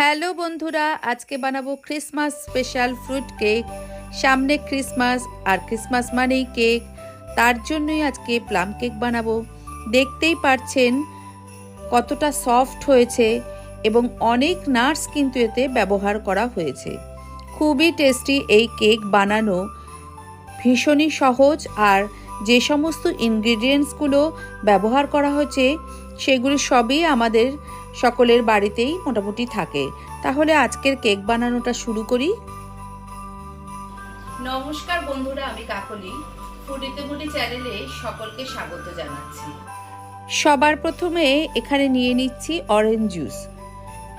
Hello বন্ধুরা, আজকে বানাবো ক্রিসমাস স্পেশাল ফ্রুট কেক সামনে ক্রিসমাস আর ক্রিসমাস মানেই কেক তার জন্যই আজকে প্লাম কেক বানাবো। দেখতেই পারছেন কতটা সফট হয়েছে এবং অনেক নাটস কিন্তু এতে ব্যবহার করা হয়েছে। খুবই টেস্টি এই কেক বানানো। ভীষণই সহজ আর যে সমস্ত ইনগ্রিডিয়েন্টসগুলো ব্যবহার করা হয়েছে সেগুলি সবই আমাদের সকলের বাড়িতেই মোটামুটি থাকে। তাহলে আজকের কেক বানানোটা শুরু করি। নমস্কার বন্ধুরা আমি কাকলি। ফুডিতে মুডি চ্যানেলে সকলকে স্বাগত জানাচ্ছি। সবার প্রথমে এখানে নিয়ে নিচ্ছি অরেঞ্জ জুস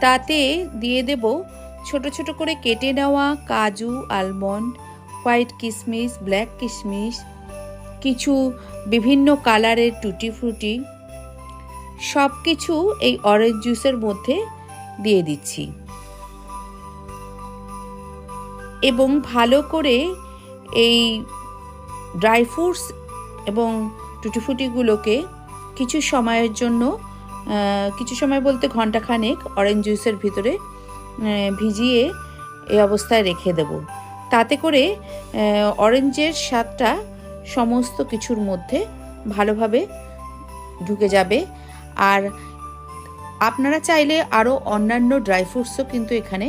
তাতে দিয়ে দেব ছোট ছোট করে কেটে নেওয়া কাজু আলমন্ড হোয়াইট কিশমিশ ব্ল্যাক কিশমিশ কিছু বিভিন্ন কালারের টুটি ফ্রুটি সব কিছু এই অরেঞ্জ জুসের মধ্যে দিয়ে দিচ্ছি। এবং ভালো করে এই ড্রাই ফ্রুটস এবং টুটিফুটিগুলোকে কিছু সময়ের জন্য কিছু সময় বলতে ঘন্টাখানেক অরেঞ্জ জুসের ভিতরে ভিজিয়ে এই অবস্থায় রেখে দেব। তাতে করে অরেঞ্জের স্বাদটা সমস্ত কিছুর মধ্যে ভালোভাবে ঢুকে যাবে। আর আপনারা চাইলে আরও অন্যান্য ড্রাই ফ্রুটসও কিন্তু এখানে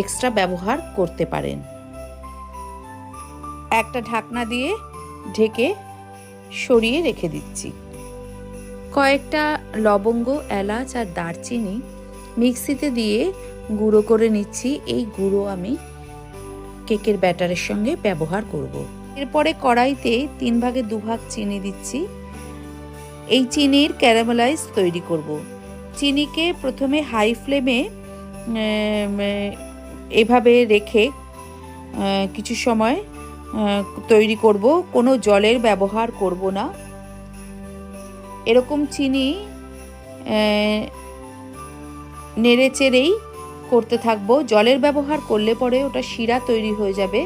এক্সট্রা ব্যবহার করতে পারেন। একটা ঢাকনা দিয়ে ঢেকে সরিয়ে রেখে দিচ্ছি। কয়েকটা লবঙ্গ, এলাচ আর দারচিনি মিক্সিতে দিয়ে গুঁড়ো করে নিচ্ছি। এই গুঁড়ো আমি কেকের ব্যাটারের সঙ্গে ব্যবহার করব। এরপরে কড়াইতে তিন ভাগে দুভাগ চিনি দিচ্ছি। এই চিনির ক্যারামেলাইজ তৈরি করব। চিনিকে প্রথমে হাই ফ্লেমে এভাবে রেখে কিছু সময় তৈরি করব। কোনো জলের ব্যবহার করব না। এরকম চিনি নেড়ে চেড়েই করতে থাকব। জলের ব্যবহার করলে পরে ওটা শিরা তৈরি হয়ে যাবে।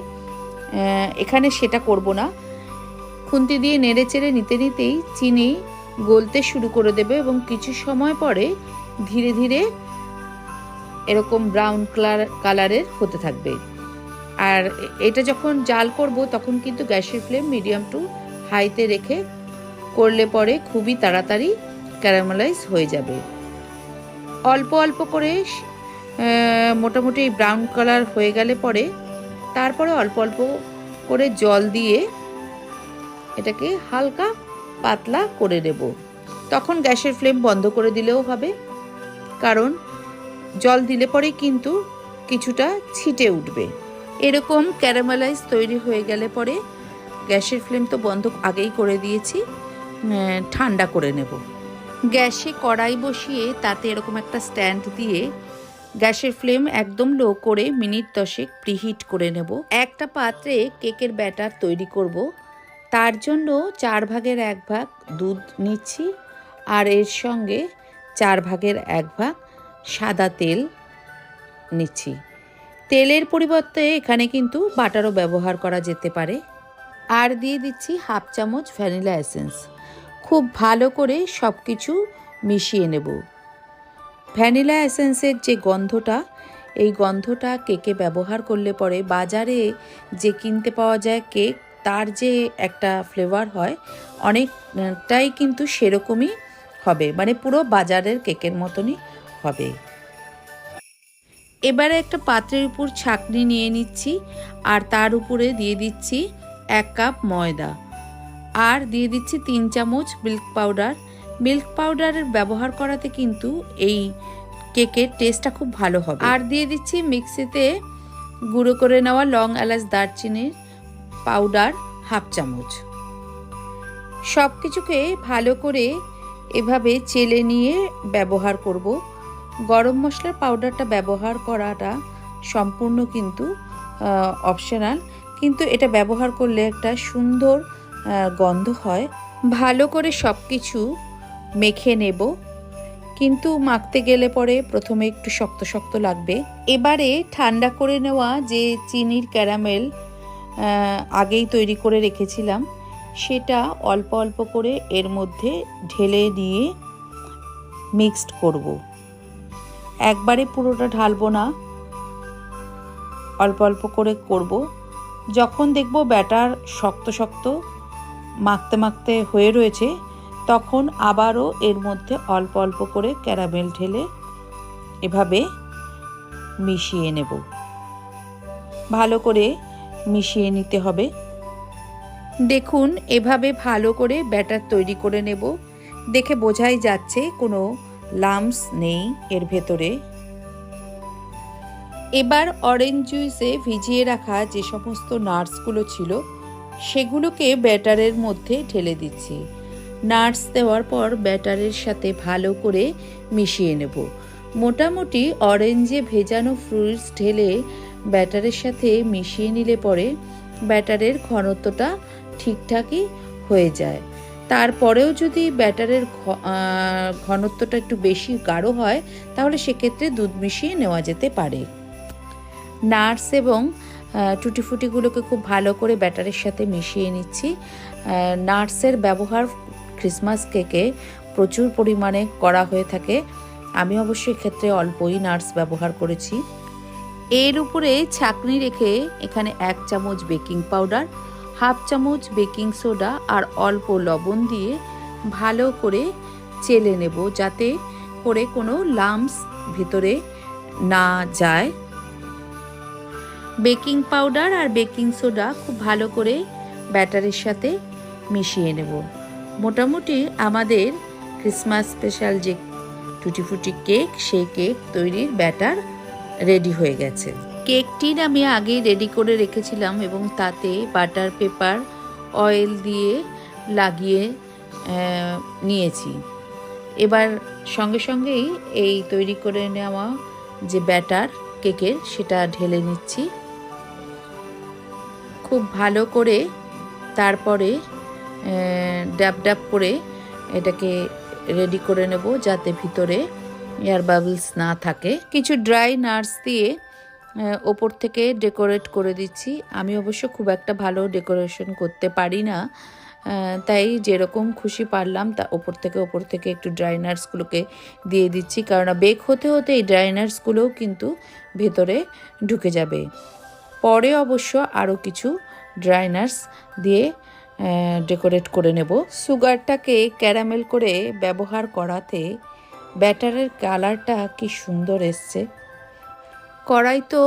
এখানে সেটা করব না। খুন্তি দিয়ে নেড়ে চেড়ে নিতে নিতেই চিনি গলতে শুরু করে দেবে এবং কিছু সময় পরে ধীরে ধীরে এরকম ব্রাউন কালার কালারের হতে থাকবে। আর এটা যখন জাল করব, তখন কিন্তু গ্যাসের ফ্লেম মিডিয়াম টু হাইতে রেখে করলে পরে খুবই তাড়াতাড়ি ক্যারামেলাইজ হয়ে যাবে। অল্প অল্প করে মোটামুটি ব্রাউন কালার হয়ে গেলে পরে তারপরে অল্প অল্প করে জল দিয়ে এটাকে হালকা পাতলা করে নেব। তখন গ্যাসের ফ্লেম বন্ধ করে দিলেও হবে। কারণ জল দিলে পরেই কিন্তু কিছুটা ছিটে উঠবে। এরকম ক্যারামেলাইজ তৈরি হয়ে গেলে পরে গ্যাসের ফ্লেম তো বন্ধ আগেই করে দিয়েছি ঠান্ডা করে নেব। গ্যাসে কড়াই বসিয়ে তাতে এরকম একটা স্ট্যান্ড দিয়ে গ্যাসের ফ্লেম একদম লো করে মিনিট দশেক প্রিহিট করে নেব। একটা পাত্রে কেকের ব্যাটার তৈরি করব। তার জন্য চার ভাগের এক ভাগ দুধ নিচ্ছি, আর এর সঙ্গে চার ভাগের এক ভাগ সাদা তেল নিচ্ছি। তেলের পরিবর্তে এখানে কিন্তু বাটারও ব্যবহার করা যেতে পারে। আর দিয়ে দিচ্ছি হাফ চামচ ভ্যানিলা এসেন্স। খুব ভালো করে সব কিছু মিশিয়ে নেব। ভ্যানিলা এসেন্সের যে গন্ধটা, এই গন্ধটা কেকে ব্যবহার করলে পরে বাজারে যে কিনতে পাওয়া যায় কেক তার যে একটা ফ্লেভার হয়, অনেকটাই কিন্তু সেরকমই হবে। মানে পুরো বাজারের কেকের মতনই হবে। এবারে একটা পাত্রের উপর ছাকনি নিয়ে নিচ্ছি, আর তার উপরে দিয়ে দিচ্ছি এক কাপ ময়দা। আর দিয়ে দিচ্ছি তিন চামচ মিল্ক পাউডার মিল্ক পাউডারের ব্যবহার করাতে কিন্তু এই কেকের টেস্টটা খুব ভালো হবে। আর দিয়ে দিচ্ছি মিক্সিতে গুঁড়ো করে নেওয়া লং এলাচ দারচিনির পাউডার হাফ চামচ। সব কিছুকে ভালো করে এভাবে চেলে নিয়ে ব্যবহার করব। গরম মশলার পাউডারটা ব্যবহার করাটা সম্পূর্ণ কিন্তু অপশনাল কিন্তু এটা ব্যবহার করলে একটা সুন্দর গন্ধ হয়। ভালো করে সব কিছু মেখে নেব। কিন্তু মাখতে গেলে পরে প্রথমে একটু শক্ত শক্ত লাগবে। এবারে ঠান্ডা করে নেওয়া যে চিনির ক্যারামেল আগেই তৈরি করে রেখেছিলাম। সেটা অল্প অল্প করে এর মধ্যে ঢেলে দিয়ে মিক্সড করব। একবারে পুরোটা ঢালবো না। অল্প অল্প করে করব। যখন দেখব ব্যাটার শক্ত শক্ত মাখতে মাখতে হয়ে রয়েছে, তখন আবারও এর মধ্যে অল্প অল্প করে ক্যারামেল ঢেলে এভাবে মিশিয়ে নেব। ভালো করে মিশিয়ে নিতে হবে। দেখুন, এভাবে ভালো করে ব্যাটার তৈরি করে নেব। দেখে বোঝাই যাচ্ছে কোনো লামস নেই এর ভেতরে। এবার অরেঞ্জ জুইসে ভিজিয়ে রাখা যে সমস্ত নার্সগুলো ছিল, সেগুলোকে ব্যাটারের মধ্যে ঢেলে দিচ্ছি। নার্স দেওয়ার পর ব্যাটারের সাথে ভালো করে মিশিয়ে নেব। মোটামুটি অরেঞ্জে ভেজানো ফ্রুটস ঢেলে ব্যাটারের সাথে মিশিয়ে নিলে পরে ব্যাটারের ঘনত্বটা ঠিকঠাকই হয়ে যায়। তারপরেও যদি ব্যাটারের ঘনত্বটা একটু বেশি গাঢ় হয়, তাহলে সেক্ষেত্রে দুধ মিশিয়ে নেওয়া যেতে পারে। নার্স এবং টুটিফুটিগুলোকে খুব ভালো করে ব্যাটারের সাথে মিশিয়ে নিচ্ছি। নাটসের ব্যবহার ক্রিসমাস কেকে প্রচুর পরিমাণে করা হয়ে থাকে। আমি অবশ্যই ক্ষেত্রে অল্পই নাটস ব্যবহার করেছি। এর উপরে ছাকনি রেখে এখানে এক চামচ বেকিং পাউডার, হাফ চামচ বেকিং সোডা আর অল্প লবণ দিয়ে ভালো করে চেলে নেব যাতে করে কোনো লামস ভিতরে না যায়। বেকিং পাউডার আর বেকিং সোডা খুব ভালো করে ব্যাটারের সাথে মিশিয়ে নেব। মোটামুটি আমাদের ক্রিসমাস স্পেশাল যে টুটি ফুটি কেক, সেই কেক তৈরির ব্যাটার রেডি হয়ে গেছে। কেকটির আমি আগেই রেডি করে রেখেছিলাম এবং তাতে বাটার পেপার, অয়েল দিয়ে লাগিয়ে নিয়েছি। এবার সঙ্গে সঙ্গেই এই তৈরি করে নেওয়া যে ব্যাটার কেকের সেটা ঢেলে নিচ্ছি। খুব ভালো করে তারপরে ডাব ডাব করে এটাকে রেডি করে নেব যাতে ভিতরে এয়ার বাবলস না থাকে। কিছু ড্রাই নাটস দিয়ে ওপর থেকে ডেকোরেট করে দিচ্ছি। আমি অবশ্য খুব একটা ভালো ডেকোরেশন করতে পারি না। তাই যেরকম খুশি পারলাম, তা ওপর থেকে ওপর থেকে একটু ড্রাই নাটসগুলোকে দিয়ে দিচ্ছি। কারণ বেক হতে হতে এই ড্রাই নাটসগুলোও কিন্তু ভেতরে ঢুকে যাবে। পরে অবশ্য আরও কিছু ড্রাই নাটস দিয়ে ডেকোরেট করে নেব। সুগারটাকে ক্যারামেল করে ব্যবহার করাতে ব্যাটারের কালারটা কি সুন্দর এসছে। কড়াই তো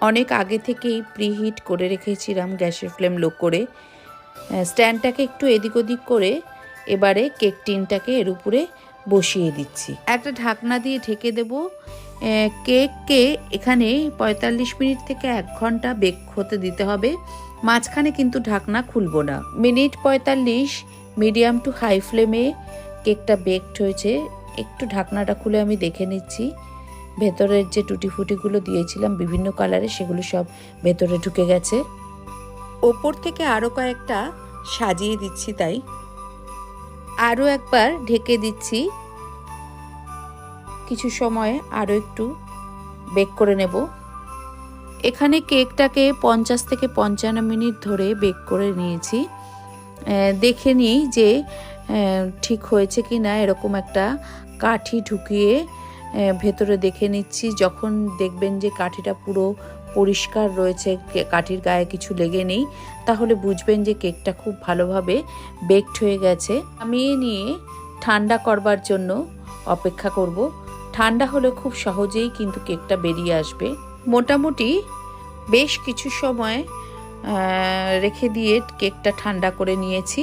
অনেক আগে থেকেই প্রিহিট করে রেখেছিলাম গ্যাসের ফ্লেম লো করে। স্ট্যান্ডটাকে একটু এদিক ওদিক করে এবারে কেক টিনটাকে এর উপরে বসিয়ে দিচ্ছি। একটা ঢাকনা দিয়ে ঢেকে দেব। কেককে এখানে পঁয়তাল্লিশ মিনিট থেকে এক ঘণ্টা বেক হতে দিতে হবে। মাঝখানে কিন্তু ঢাকনা খুলবো না। মিনিট পঁয়তাল্লিশ মিডিয়াম টু হাই ফ্লেমে কেকটা বেকড হয়েছে। একটু ঢাকনাটা খুলে আমি দেখে নিচ্ছি। ভেতরের যে টুটি ফুটিগুলো দিয়েছিলাম বিভিন্ন কালারে সেগুলো সব ভেতরে ঢুকে গেছে। ওপর থেকে আরও কয়েকটা সাজিয়ে দিচ্ছি তাই। আরও একবার ঢেকে দিচ্ছি। কিছু সময় আরও একটু বেক করে নেব। এখানে কেকটাকে পঞ্চাশ থেকে পঞ্চান্ন মিনিট ধরে বেক করে নিয়েছি। দেখে নিই যে ঠিক হয়েছে কি না এরকম একটা কাঠি ঢুকিয়ে ভেতরে দেখে নিচ্ছি। যখন দেখবেন যে কাঠিটা পুরো পরিষ্কার রয়েছে কাঠির গায়ে কিছু লেগে নেই, তাহলে বুঝবেন যে কেকটা খুব ভালোভাবে বেকড হয়ে গেছে। নামিয়ে নিয়ে ঠান্ডা করবার জন্য অপেক্ষা করব। ঠান্ডা হলে খুব সহজেই কিন্তু কেকটা বেরিয়ে আসবে। মোটামুটি বেশ কিছু সময় রেখে দিয়ে কেকটা ঠান্ডা করে নিয়েছি।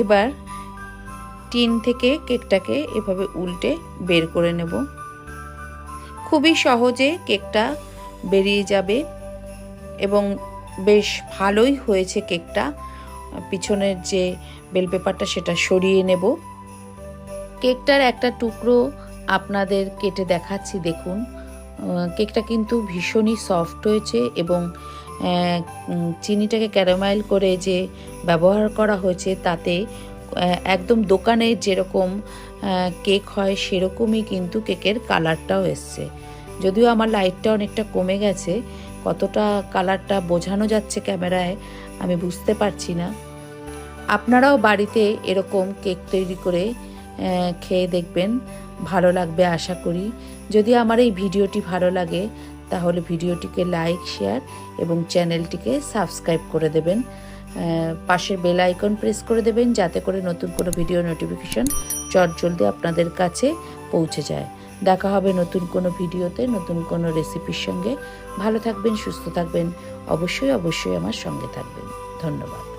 এবার টিন থেকে কেকটাকে এভাবে উল্টে বের করে নেব। খুবই সহজে কেকটা বেরিয়ে যাবে এবং বেশ ভালোই হয়েছে কেকটা। পিছনের যে বেল পেপারটা সেটা সরিয়ে নেব। কেকটার একটা টুকরো আপনাদের কেটে দেখাচ্ছি, দেখুন। কেকটা কিন্তু ভীষণই সফট হয়েছে এবং চিনিটাকে ক্যারামাইল করে যে ব্যবহার করা হয়েছে তাতে একদম দোকানে যেরকম কেক হয় সেরকমই কিন্তু কেকের কালারটাও এসছে। যদিও আমার লাইটটা অনেকটা কমে গেছে, কতটা কালারটা বোঝানো যাচ্ছে ক্যামেরায় আমি বুঝতে পারছি না। আপনারাও বাড়িতে এরকম কেক তৈরি করে খেয়ে দেখবেন, ভালো লাগবে আশা করি। যদি আমার এই ভিডিওটি ভালো লাগে, তাহলে ভিডিওটিকে লাইক, শেয়ার এবং চ্যানেলটিকে সাবস্ক্রাইব করে দেবেন। পাশের বেল আইকন প্রেস করে দেবেন যাতে করে নতুন কোনো ভিডিও নোটিফিকেশান চটজলদি আপনাদের কাছে পৌঁছে যায়। দেখা হবে নতুন কোনো ভিডিওতে নতুন কোনো রেসিপির সঙ্গে। ভালো থাকবেন, সুস্থ থাকবেন। অবশ্যই অবশ্যই আমার সঙ্গে থাকবেন। ধন্যবাদ।